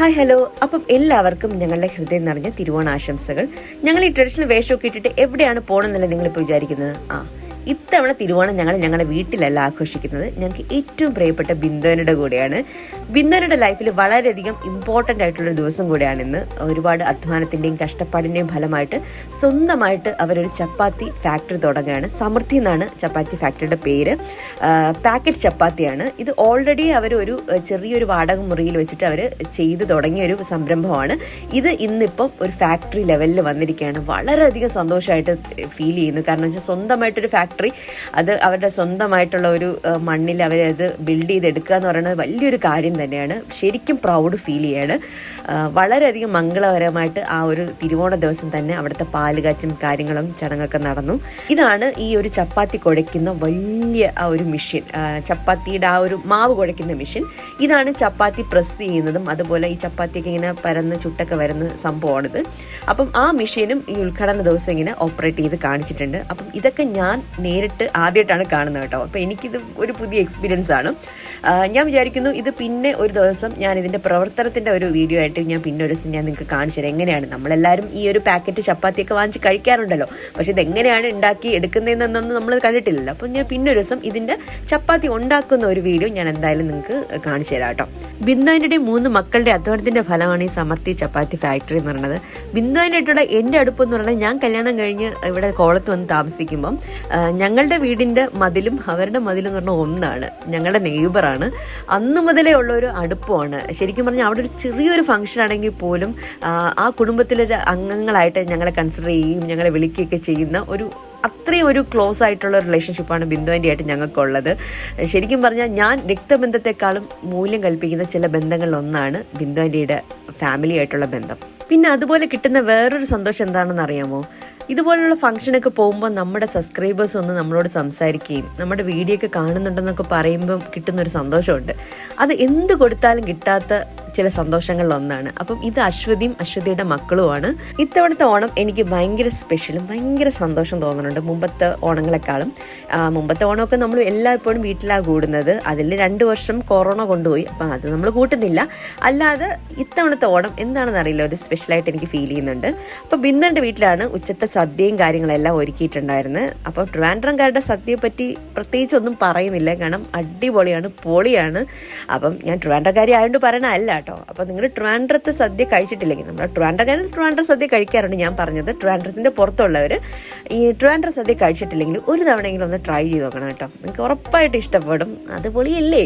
Hi hello അപ്പം എല്ലാവർക്കും ഞങ്ങളുടെ ഹൃദയം നിറഞ്ഞ തിരുവോണാശംസകൾ. ഞങ്ങൾ ഈ ട്രഡീഷണൽ വേഷമൊക്കെ ഇട്ടിട്ട് എവിടെയാണ് പോകണമെന്നല്ല നിങ്ങളിപ്പോൾ വിചാരിക്കുന്നത്? ആ ഇത്തവണ തിരുവോണം ഞങ്ങൾ ഞങ്ങളുടെ വീട്ടിലല്ല ആഘോഷിക്കുന്നത്. ഞങ്ങൾക്ക് ഏറ്റവും പ്രിയപ്പെട്ട ബിന്ദുവിനുടെ കൂടെയാണ്. ബിന്ദുവിനുടെ ലൈഫിൽ വളരെയധികം ഇമ്പോർട്ടന്റ് ആയിട്ടുള്ള ദിവസം കൂടെയാണ് ഇന്ന്. ഒരുപാട് അധ്വാനത്തിന്റെയും കഷ്ടപ്പാടിന്റെയും ഫലമായിട്ട് സ്വന്തമായിട്ട് അവരൊരു ചപ്പാത്തി ഫാക്ടറി തുടങ്ങുകയാണ്. സമൃദ്ധി എന്നാണ് ചപ്പാത്തി ഫാക്ടറിയുടെ പേര്. പാക്കറ്റ് ചപ്പാത്തിയാണ്. ഇത് ഓൾറെഡി അവർ ഒരു ചെറിയൊരു വാടക മുറിയിൽ വെച്ചിട്ട് അവർ ചെയ്തു തുടങ്ങിയ ഒരു സംരംഭമാണ്. ഇത് ഇന്നിപ്പം ഒരു ഫാക്ടറി ലെവലിൽ വന്നിരിക്കുകയാണ്. വളരെയധികം സന്തോഷമായിട്ട് ഫീൽ ചെയ്യുന്നു. കാരണം വെച്ചാൽ സ്വന്തമായിട്ടൊരു ഫാക്ടറി അത് അവരുടെ സ്വന്തമായിട്ടുള്ള ഒരു മണ്ണിൽ അവരത് ബിൽഡ് ചെയ്തെടുക്കുക എന്ന് പറയുന്നത് വലിയൊരു കാര്യം തന്നെയാണ്. ശരിക്കും പ്രൗഡ് ഫീൽ ചെയ്യാണ്. വളരെയധികം മംഗളകരമായിട്ട് ആ ഒരു തിരുവോണ ദിവസം തന്നെ അവിടുത്തെ പാലുകാച്ചും കാര്യങ്ങളും ചടങ്ങൊക്കെ നടന്നു. ഇതാണ് ഈ ഒരു ചപ്പാത്തി കുഴയ്ക്കുന്ന വലിയ ആ ഒരു മെഷീൻ ചപ്പാത്തിയുടെ ആ ഒരു മാവ് കുഴയ്ക്കുന്ന മെഷീൻ ഇതാണ് ചപ്പാത്തി പ്രസ് ചെയ്യുന്നതും അതുപോലെ ഈ ചപ്പാത്തിയൊക്കെ ഇങ്ങനെ പരന്ന് ചുട്ടൊക്കെ വരുന്ന സംഭവമാണിത്. അപ്പം ആ മെഷീനും ഈ ഉദ്ഘാടന ദിവസം ഇങ്ങനെ ഓപ്പറേറ്റ് ചെയ്ത് കാണിച്ചിട്ടുണ്ട്. അപ്പം ഇതൊക്കെ ഞാൻ നേരിട്ട് ആദ്യമായിട്ടാണ് കാണുന്നത് കേട്ടോ. അപ്പോൾ എനിക്കിത് ഒരു പുതിയ എക്സ്പീരിയൻസ് ആണ്. ഞാൻ വിചാരിക്കുന്നു ഇത് പിന്നെ ഒരു ദിവസം ഞാൻ ഇതിന്റെ പ്രവർത്തനത്തിന്റെ ഒരു വീഡിയോ ആയിട്ട് ഞാൻ പിന്നെ ഒരു ദിവസം ഞാൻ നിങ്ങൾക്ക് കാണിച്ചു തരാം. എങ്ങനെയാണ്? നമ്മളെല്ലാവരും ഈ ഒരു പാക്കറ്റ് ചപ്പാത്തിയൊക്കെ വാങ്ങിച്ച് കഴിക്കാറുണ്ടല്ലോ. പക്ഷേ ഇതെങ്ങനെയാണ് ഉണ്ടാക്കി എടുക്കുന്നതെന്നൊന്നും നമ്മൾ കണ്ടിട്ടില്ലല്ലോ. അപ്പോൾ ഞാൻ പിന്നെ ഒരു ദിവസം ഇതിന്റെ ചപ്പാത്തി ഉണ്ടാക്കുന്ന ഒരു വീഡിയോ ഞാൻ എന്തായാലും നിങ്ങൾക്ക് കാണിച്ചു തരാം കേട്ടോ. ബിന്ദുവിന്റെ മൂന്ന് മക്കളുടെ അധ്വാനത്തിന്റെ ഫലമാണ് ഈ സമർത്ഥി ചപ്പാത്തി ഫാക്ടറി എന്ന് പറയുന്നത്. ബിന്ദുവിനായിട്ടുള്ള എന്റെ അടുപ്പം എന്ന് പറഞ്ഞാൽ ഞാൻ കല്യാണം കഴിഞ്ഞ് ഇവിടെ കോളത്ത് വന്ന് താമസിക്കുമ്പം ഞങ്ങളുടെ വീടിന്റെ മതിലും അവരുടെ മതിലും എന്ന് പറഞ്ഞാൽ ഒന്നാണ്. ഞങ്ങളുടെ നെയ്ബറാണ് അന്ന് മുതലേ ഉള്ള ഒരു അടുപ്പമാണ്. ശരിക്കും പറഞ്ഞാൽ അവിടെ ഒരു ചെറിയൊരു ഫംഗ്ഷൻ ആണെങ്കിൽ പോലും ആ, കുടുംബത്തിലെ അംഗങ്ങളായിട്ട് ഞങ്ങളെ കൺസിഡർ ചെയ്യുകയും ഞങ്ങളെ വിളിക്കുകയൊക്കെ ചെയ്യുന്ന ഒരു അത്രയും ഒരു ക്ലോസ് ആയിട്ടുള്ള റിലേഷൻഷിപ്പാണ് ബിന്ദുവിന്റെ ആയിട്ട് ഞങ്ങൾക്കുള്ളത്. ശരിക്കും പറഞ്ഞാൽ ഞാൻ രക്തബന്ധത്തെക്കാളും മൂല്യം കൽപ്പിക്കുന്ന ചില ബന്ധങ്ങളിലൊന്നാണ് ബിന്ദുവിന്റെ ഫാമിലി ആയിട്ടുള്ള ബന്ധം. പിന്നെ അതുപോലെ കിട്ടുന്ന വേറൊരു സന്തോഷം എന്താണെന്ന് അറിയാമോ? ഇതുപോലുള്ള ഫംഗ്ഷനൊക്കെ പോകുമ്പോൾ നമ്മുടെ സബ്സ്ക്രൈബേഴ്സ് ഒന്ന് നമ്മളോട് സംസാരിക്കുകയും നമ്മുടെ വീഡിയോ ഒക്കെ കാണുന്നുണ്ടെന്നൊക്കെ പറയുമ്പം കിട്ടുന്നൊരു സന്തോഷമുണ്ട്. അത് എന്ത് കൊടുത്താലും കിട്ടാത്ത ചില സന്തോഷങ്ങളിൽ ഒന്നാണ് അപ്പം ഇത് അശ്വതിയും അശ്വതിയുടെ മക്കളുമാണ്. ഇത്തവണത്തെ ഓണം എനിക്ക് ഭയങ്കര സ്പെഷ്യലും ഭയങ്കര സന്തോഷം തോന്നുന്നുണ്ട് മുമ്പത്തെ ഓണങ്ങളെക്കാളും. മുമ്പത്തെ ഓണമൊക്കെ നമ്മൾ എല്ലായ്പ്പോഴും വീട്ടിലാണ് കൂടുന്നത്. അതിൽ രണ്ട് വർഷം കൊറോണ കൊണ്ടുപോയി. അപ്പം അത് നമ്മൾ കൂട്ടുന്നില്ല. അല്ലാതെ ഇത്തവണത്തെ ഓണം എന്താണെന്ന് അറിയില്ല. ഒരു സ്പെഷ്യലായിട്ട് എനിക്ക് ഫീൽ ചെയ്യുന്നുണ്ട്. അപ്പോൾ ബിന്ദുവിന്റെ വീട്ടിലാണ് ഉച്ചത്തെ സദ്യയും കാര്യങ്ങളെല്ലാം ഒരുക്കിയിട്ടുണ്ടായിരുന്നത് അപ്പോൾ ട്രിവാൻഡ്രംകാരുടെ സദ്യയെ പറ്റി പ്രത്യേകിച്ച് ഒന്നും പറയുന്നില്ല. കാരണം അടിപൊളിയാണ് പൊളിയാണ്. അപ്പം ഞാൻ ട്രിവാൻഡ്രംകാരി ആയതുകൊണ്ട് പറയണ അല്ല കേട്ടോ. അപ്പോൾ നിങ്ങൾ ട്രാൻഡ്രത്ത് സദ്യ കഴിച്ചിട്ടില്ലെങ്കിൽ നമ്മൾ ട്രിവാൻഡ്രക്കാരിൽ ട്രാൻഡ്ര സദ്യ കഴിക്കാറുണ്ട് ഞാൻ പറഞ്ഞത് ട്രിവാൻഡ്രത്തിന്റെ പുറത്തുള്ളവർ ഈ ട്രാൻഡ്ര സദ്യ കഴിച്ചിട്ടില്ലെങ്കിൽ ഒരു തവണയെങ്കിലും ഒന്ന് ട്രൈ ചെയ്ത് നോക്കണം കേട്ടോ. നിങ്ങൾക്ക് ഉറപ്പായിട്ട് ഇഷ്ടപ്പെടും. അത് പൊളിയല്ലേ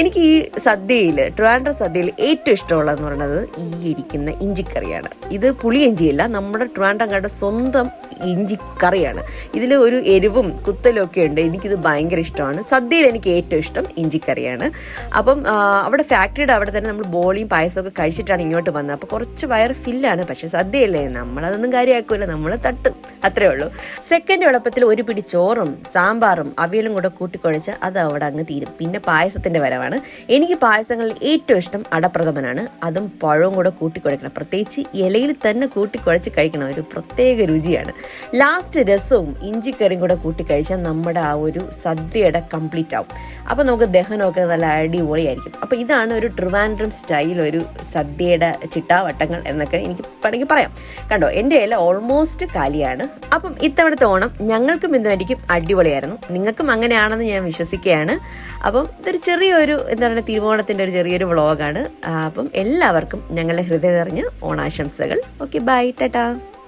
എനിക്ക് ഈ സദ്യയിൽ ട്രാൻഡ്ര സദ്യയിൽ ഏറ്റവും ഇഷ്ടമുള്ളതെന്ന് പറയുന്നത് ഈ ഇരിക്കുന്ന ഇഞ്ചിക്കറിയാണ്. ഇത് പുളിയിഞ്ചിയല്ല നമ്മുടെ ട്രാൻഡ്രങ്ങളുടെ സ്വന്തം ഇഞ്ചി കറിയാണ് ഇതിൽ ഒരു എരിവും കുത്തലും ഒക്കെ ഉണ്ട്. എനിക്കിത് ഭയങ്കര ഇഷ്ടമാണ്. സദ്യയിൽ എനിക്ക് ഏറ്റവും ഇഷ്ടം ഇഞ്ചിക്കറിയാണ്. അപ്പം അവിടെ ഫാക്ടറിയുടെ അവിടെ തന്നെ നമ്മൾ ബോളിയും പായസമൊക്കെ കഴിച്ചിട്ടാണ് ഇങ്ങോട്ട് വന്നത്. അപ്പോൾ കുറച്ച് വയർ ഫില്ലാണ്. പക്ഷേ സദ്യയല്ലേ. നമ്മളതൊന്നും കാര്യമാക്കൂല. നമ്മൾ തട്ടും. അത്രേ ഉള്ളൂ. സെക്കൻഡ് എളുപ്പത്തിൽ ഒരു പിടി ചോറും സാമ്പാറും അവിയലും കൂടെ കൂട്ടിക്കുഴച്ച് അത് അവിടെ അങ്ങ് തീരും. പിന്നെ പായസത്തിന്റെ വരവാണ്. എനിക്ക് പായസങ്ങളിൽ ഏറ്റവും ഇഷ്ടം അടപ്രഥമനാണ്. അതും പഴവും കൂടെ കൂട്ടിക്കുഴക്കണം പ്രത്യേകിച്ച് ഇലയിൽ തന്നെ കൂട്ടിക്കുഴച്ച് കഴിക്കണം ഒരു പ്രത്യേക രുചിയാണ്. ലാസ്റ്റ് രസവും ഇഞ്ചിക്കറിയും കൂടെ കൂട്ടി കഴിച്ചാൽ നമ്മുടെ ആ ഒരു സദ്യയുടെ കംപ്ലീറ്റ് ആവും. അപ്പോൾ നമുക്ക് ദഹനമൊക്കെ നല്ല അടിപൊളിയായിരിക്കും. അപ്പോൾ ഇതാണ് ഒരു ട്രിവാൻഡ്രം സ്റ്റൈൽ ഒരു സദ്യയുടെ ചിട്ടാവട്ടങ്ങൾ എന്നൊക്കെ എനിക്ക് വേണമെങ്കിൽ പറയാം. കണ്ടോ എന്റെ ഇല ഓൾമോസ്റ്റ് കാലിയാണ്. അപ്പം ഇത്തവണത്തെ ഓണം ഞങ്ങൾക്കും ഇന്നുമായിരിക്കും അടിപൊളിയായിരുന്നു. നിങ്ങൾക്കും അങ്ങനെയാണെന്ന് ഞാൻ വിശ്വസിക്കുകയാണ്. അപ്പം ഇതൊരു ചെറിയൊരു എന്താ പറയുക തിരുവോണത്തിന്റെ ഒരു ചെറിയൊരു വ്ളോഗാണ് അപ്പം എല്ലാവർക്കും ഞങ്ങളുടെ ഹൃദയം നിറഞ്ഞ ഓണാശംസകൾ. Okay bye Tata